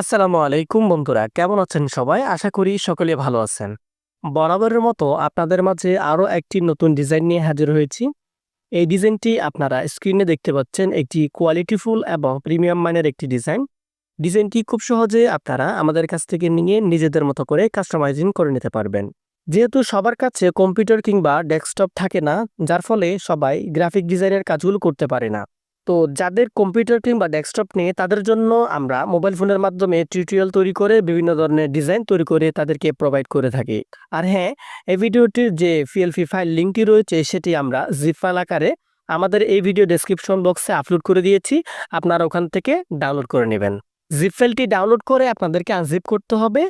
আসসালামু আলাইকুম বন্ধুরা, কেমন আছেন সবাই? আশা করি সকলে ভালো আছেন। বরাবরের মতো আপনাদের মাঝে আরও একটি নতুন ডিজাইন নিয়ে হাজির হয়েছি। এই ডিজাইনটি আপনারা স্ক্রিনে দেখতে পাচ্ছেন একটি কোয়ালিটিফুল এবং প্রিমিয়াম মানের একটি ডিজাইন। ডিজাইনটি খুব সহজে আপনারা আমাদের কাছ থেকে নিয়ে নিজেদের মতো করে কাস্টমাইজিং করে নিতে পারবেন। যেহেতু সবার কাছে কম্পিউটার কিংবা ডেস্কটপ থাকে না, যার ফলে সবাই গ্রাফিক ডিজাইনের কাজগুলো করতে পারে না। তো যাদের কম্পিউটার কিংবা ডেস্কটপ নেই, তাদের জন্য আমরা মোবাইল ফোনের মাধ্যমে টিউটোরিয়াল তৈরি করে বিভিন্ন ধরনের ডিজাইন তৈরি করে তাদেরকে প্রোভাইড করে থাকি। আর হ্যাঁ এই ভিডিওটির যে পিএলপি ফাইল লিঙ্কটি রয়েছে, সেটি আমরা জিপ ফাইল আকারে আমাদের এই ভিডিও ডেসক্রিপশন বক্সে আপলোড করে দিয়েছি। আপনারা ওখান থেকে ডাউনলোড করে নেবেন। জিপ ফাইলটি ডাউনলোড করে আপনাদেরকে আনজিপ করতে হবে।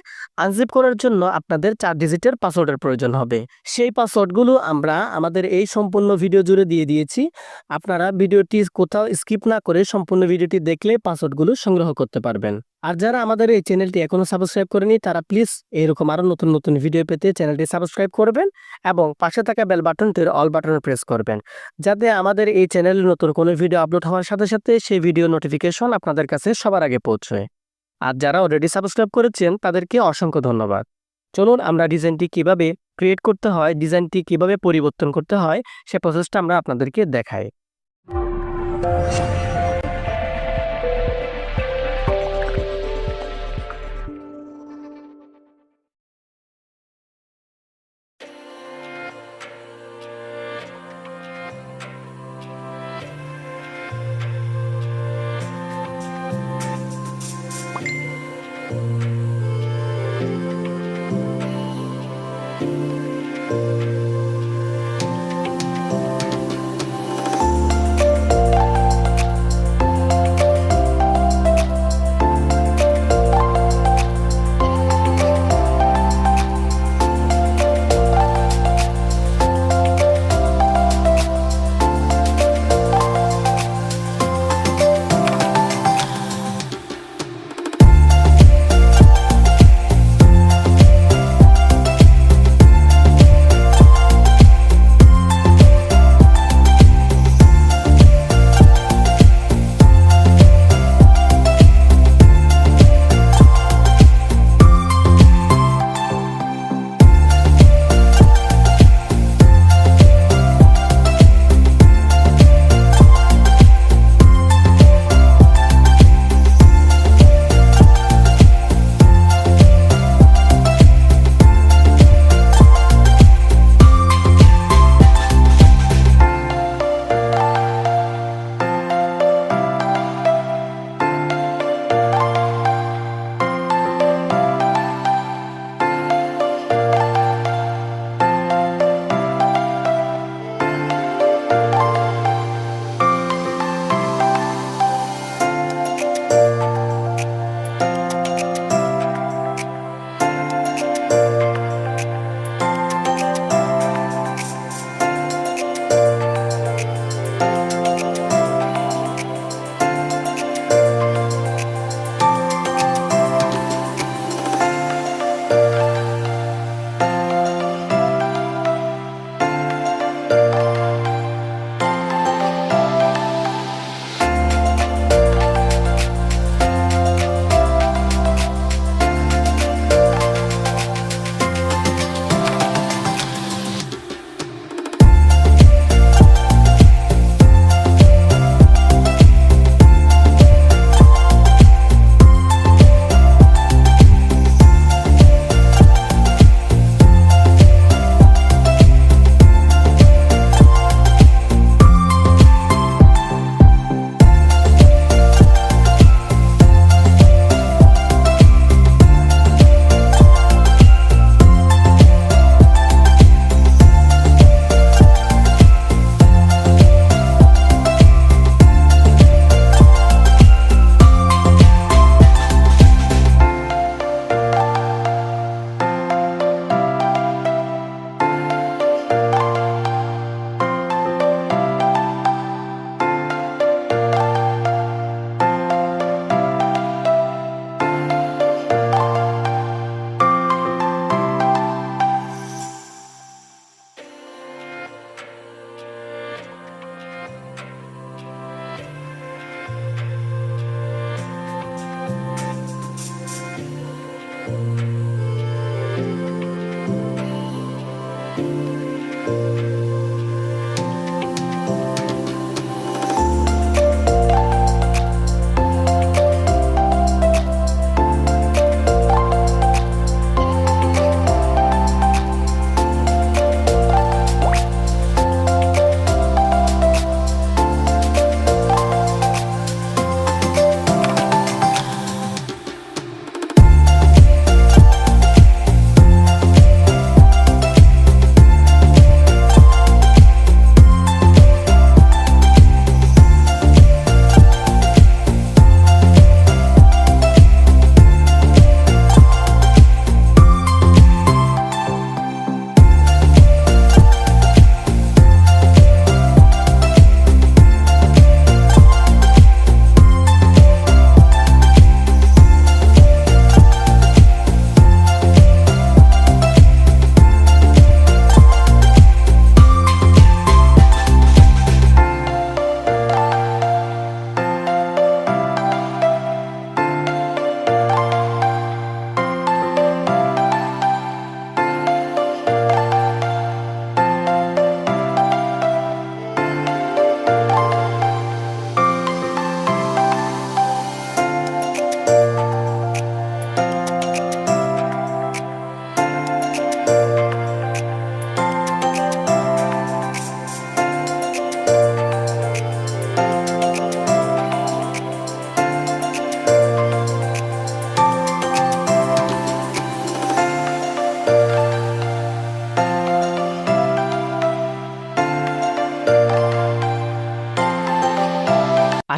আনজিপ করার জন্য আপনাদের চার ডিজিটের পাসওয়ার্ডের প্রয়োজন হবে। সেই পাসওয়ার্ডগুলো আমরা আমাদের এই সম্পূর্ণ ভিডিও জুড়ে দিয়ে দিয়েছি। আপনারা ভিডিওটি কোথাও স্কিপ না করে সম্পূর্ণ ভিডিওটি দেখলে পাসওয়ার্ডগুলো সংগ্রহ করতে পারবেন। আর যারা আমাদের এই চ্যানেলটি এখনও সাবস্ক্রাইব করেনি, তারা প্লিজ এরকম আরও নতুন নতুন ভিডিও পেতে চ্যানেলটি সাবস্ক্রাইব করবেন এবং পাশে থাকা বেল বাটনটির অল বাটনে প্রেস করবেন। যাতে আমাদের এই চ্যানেলে নতুন কোনো ভিডিও আপলোড হওয়ার সাথে সাথে সেই ভিডিও নোটিফিকেশন আপনাদের কাছে সবার আগে পৌঁছয়। আর যারা অলরেডি সাবস্ক্রাইব করেছেন, তাদেরকে অসংখ্য ধন্যবাদ। চলুন আমরা ডিজাইনটি কীভাবে ক্রিয়েট করতে হয় ডিজাইনটি কীভাবে পরিবর্তন করতে হয়, সে প্রসেসটা আমরা আপনাদেরকে দেখাই।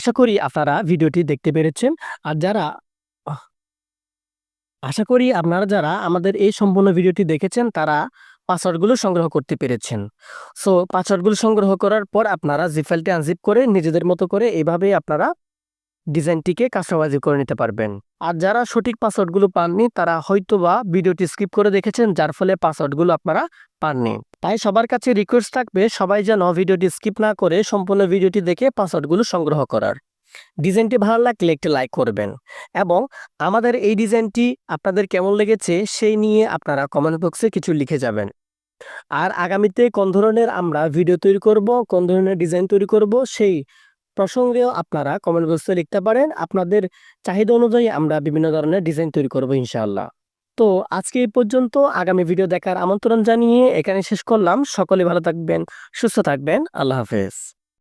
আশা করি আপনারা ভিডিওটি দেখতে পেরেছেন। আর যারা আশা করি আপনারা যারা আমাদের এই সম্পূর্ণ ভিডিওটি দেখেছেন, তারা পাসওয়ার্ডগুলো সংগ্রহ করতে পেরেছেন। সো পাসওয়ার্ডগুলো সংগ্রহ করার পর আপনারা জিপ ফাইলটি আনজিপ করে নিজেদের মতো করে এভাবেই আপনারা ডিজাইনটিকে কাস্টমাইজ করে নিতে পারবেন। আর যারা সঠিক পাসওয়ার্ডগুলো পাননি, তারা হয়তো বা ভিডিওটি স্কিপ করে দেখেছেন, যার ফলে পাসওয়ার্ডগুলো আপনারা পাননি। তাই সবার কাছে রিকোয়েস্ট থাকবে, সবাই যেন ভিডিওটি স্কিপ না করে সম্পূর্ণ ভিডিওটি দেখে পাসওয়ার্ডগুলো সংগ্রহ করার। ডিজাইনটি ভালো লাগলে একটি লাইক করবেন। এবং আমাদের এই ডিজাইনটি আপনাদের কেমন লেগেছে, সেই নিয়ে আপনারা কমেন্ট বক্সে কিছু লিখে যাবেন। আর আগামীতে কোন ধরনের আমরা ভিডিও তৈরি করব, কোন ধরনের ডিজাইন তৈরি করব, সেই প্রসঙ্গেও আপনারা কমেন্ট বক্সে লিখতে পারেন। আপনাদের চাহিদা অনুযায়ী আমরা বিভিন্ন ধরনের ডিজাইন তৈরি করব, ইনশাআল্লাহ। তো আজকে এই পর্যন্ত আগামী ভিডিও দেখার আমন্ত্রণ জানিয়ে এখানে শেষ করলাম। সকলে ভালো থাকবেন, সুস্থ থাকবেন। আল্লাহ হাফেজ।